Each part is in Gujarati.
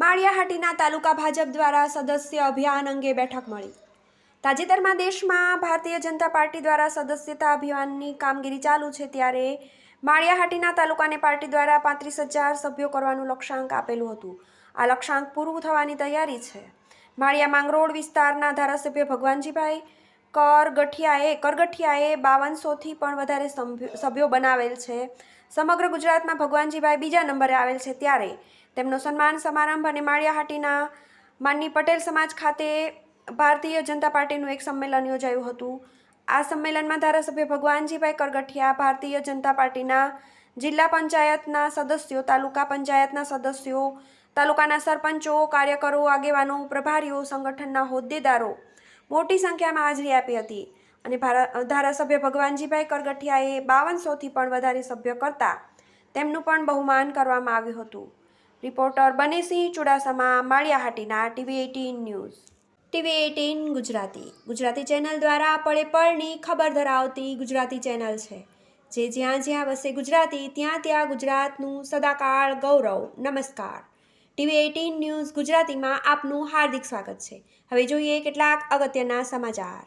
માળિયાહાટીના તાલુકા ભાજપ દ્વારા સદસ્ય અભિયાન અંગે બેઠક મળી. તાજેતરમાં દેશમાં ભારતીય જનતા પાર્ટી દ્વારા સદસ્યતા અભિયાનની કામગીરી ચાલુ છે ત્યારે માળિયાહાટીના તાલુકાને પાર્ટી દ્વારા પાંત્રીસ હજાર સભ્યો કરવાનું લક્ષ્યાંક આપેલું હતું. આ લક્ષ્યાંક પૂરું થવાની તૈયારી છે. માળિયા માંગરોળ વિસ્તારના ધારાસભ્ય ભગવાનજીભાઈ કરગઠિયાએ કરગઠિયાએ બાવનસોથી પણ વધારે સભ્યો- બનાવેલ છે. સમગ્ર ગુજરાતમાં ભગવાનજીભાઈ બીજા નંબરે આવેલ છે ત્યારે તેમનો સન્માન સમારંભ અને માળિયાહાટીના માનની પટેલ સમાજ ખાતે ભારતીય જનતા પાર્ટીનું એક સંમેલન યોજાયું હતું. આ સંમેલનમાં ધારાસભ્ય ભગવાનજીભાઈ કરગઠિયા, ભારતીય જનતા પાર્ટીના જિલ્લા પંચાયતના સદસ્યો, તાલુકા પંચાયતના સદસ્યો, તાલુકાના સરપંચો, કાર્યકરો, આગેવાનો, પ્રભારીઓ, સંગઠનના હોદ્દેદારો મોટી સંખ્યામાં હાજરી આપી હતી. અને ધારાસભ્ય ભગવાનજીભાઈ કરગઠિયાએ બાવનસોથી પણ વધારે સભ્ય કરતા તેમનું પણ બહુમાન કરવામાં આવ્યું હતું. Reporter Banesinh Chudasama, Maliyahatina TV eighteen news. TV eighteen Gujarati. Gujarati channel દ્વારા પળે પળની ખબર ધરાવતી ગુજરાતી ચેનલ છે, જે જ્યાં જ્યાં વસે ગુજરાતી, ત્યાં ત્યાં ગુજરાતનું સદાકાળ ગૌરવ. નમસ્કાર. ટીવી એઇટીન ન્યૂઝ ગુજરાતીમાં આપનું હાર્દિક સ્વાગત છે. હવે જોઈએ કેટલાક અગત્યના સમાચાર.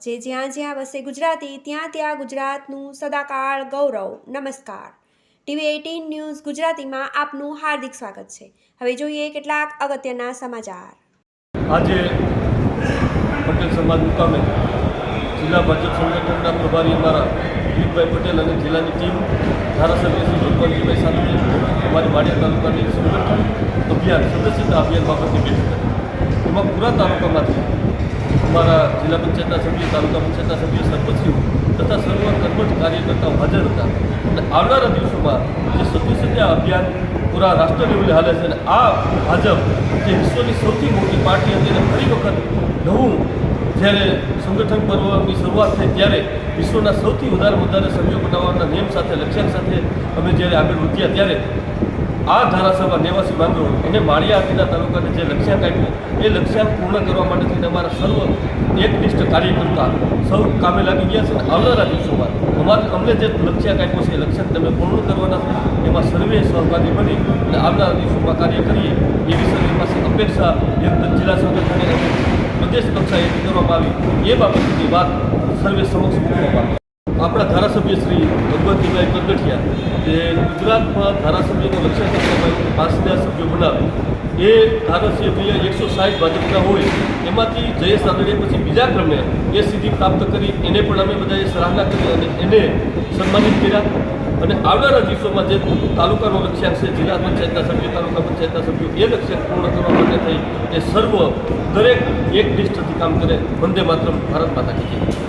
જે જ્યાં જ્યાં વસે ગુજરાતી, ત્યાં ત્યાં ગુજરાતનું સદાકાળ ગૌરવ. નમસ્કાર. ટીવી એઇટીન ન્યૂઝ ગુજરાતીમાં આપનું હાર્દિક સ્વાગત છે. હવે જોઈએ કેટલાક અગત્યના સમાચાર. આજે પટેલ સમાજ મુકામે જિલ્લા ભાજપ સંગઠનના પ્રભારી અમારા દિલીપભાઈ પટેલ અને જિલ્લાની ટીમ ધારાસભ્ય શ્રી ભગવાનજીભાઈ સાથે અમારી વાડિયા તાલુકાની સંગઠન અભિયાન સદસ્યતા અભિયાન બાબતની બેઠક એમાં પૂરા તાલુકામાંથી અમારા જિલ્લા પંચાયતના સભ્યો, તાલુકા પંચાયતના સભ્યો, સરપંચીઓ તથા સર્વ કર્મઠ કાર્યકર્તાઓ હાજર હતા. અને આવનારા દિવસોમાં જે સદસ્યતા અભિયાન પૂરા રાષ્ટ્ર લેવલે હાલે છે અને આ ભાજપ જે વિશ્વની સૌથી મોટી પાર્ટી હતી અને ફરી વખત નવું જ્યારે સંગઠન પર્વની શરૂઆત થઈ ત્યારે વિશ્વના સૌથી વધારે વધારે સભ્યો બનાવવાના નિયમ સાથે, લક્ષ્યાંક સાથે અમે જ્યારે આગળ વધ્યા ત્યારે આ ધારાસભા નેવાસી બાંધો એને માળિયા આદિના તાલુકાને જે લક્ષ્યાંક આપ્યું, એ લક્ષ્યાંક પૂર્ણ કરવા માટે થઈને અમારા સર્વ એકનિષ્ઠ કાર્યકર્તા સૌ કામે લાગી ગયા છે. આવનારા દિવસોમાં અમારે અમને જે લક્ષ્યાંક આપ્યો છે, એ લક્ષ્યાંક તમે પૂર્ણ કરવાના એમાં સર્વે સહભાગી બની અને આવનારા દિવસોમાં કાર્ય કરીએ એવી સર્વે પાસે અપેક્ષા યુક્ત જિલ્લા સંગઠને પ્રદેશ કક્ષાએ કરવામાં આવી. એ બાબતની વાત સર્વે સમક્ષ મૂકવામાં આવી. આપણા ધારાસભ્ય શ્રી ભગવતજીભાઈ કરગઠિયા જે ગુજરાતમાં ધારાસભ્યને રક્ષા કરતા પાસદાર સભ્યો બનાવે એ ધારાસભ્ય એકસો સાઠ ભાજપના હોય, એમાંથી જયેશ આદડીએ પછી બીજા ક્રમે એ સિદ્ધિ પ્રાપ્ત કરી, એને પણ અમે બધાએ સરાહના કરી અને એને સન્માનિત કર્યા. અને આવનારા દિવસોમાં જે તાલુકાનો લક્ષ્યાંક છે, જિલ્લા પંચાયતના સભ્યો, તાલુકા પંચાયતના સભ્યો, એ લક્ષ્યાંક પૂર્ણ કરવા માટે થઈ, એ સર્વ દરેક એક નિષ્ઠથી કામ કરે. વંદે માત્ર ભારત માતા કી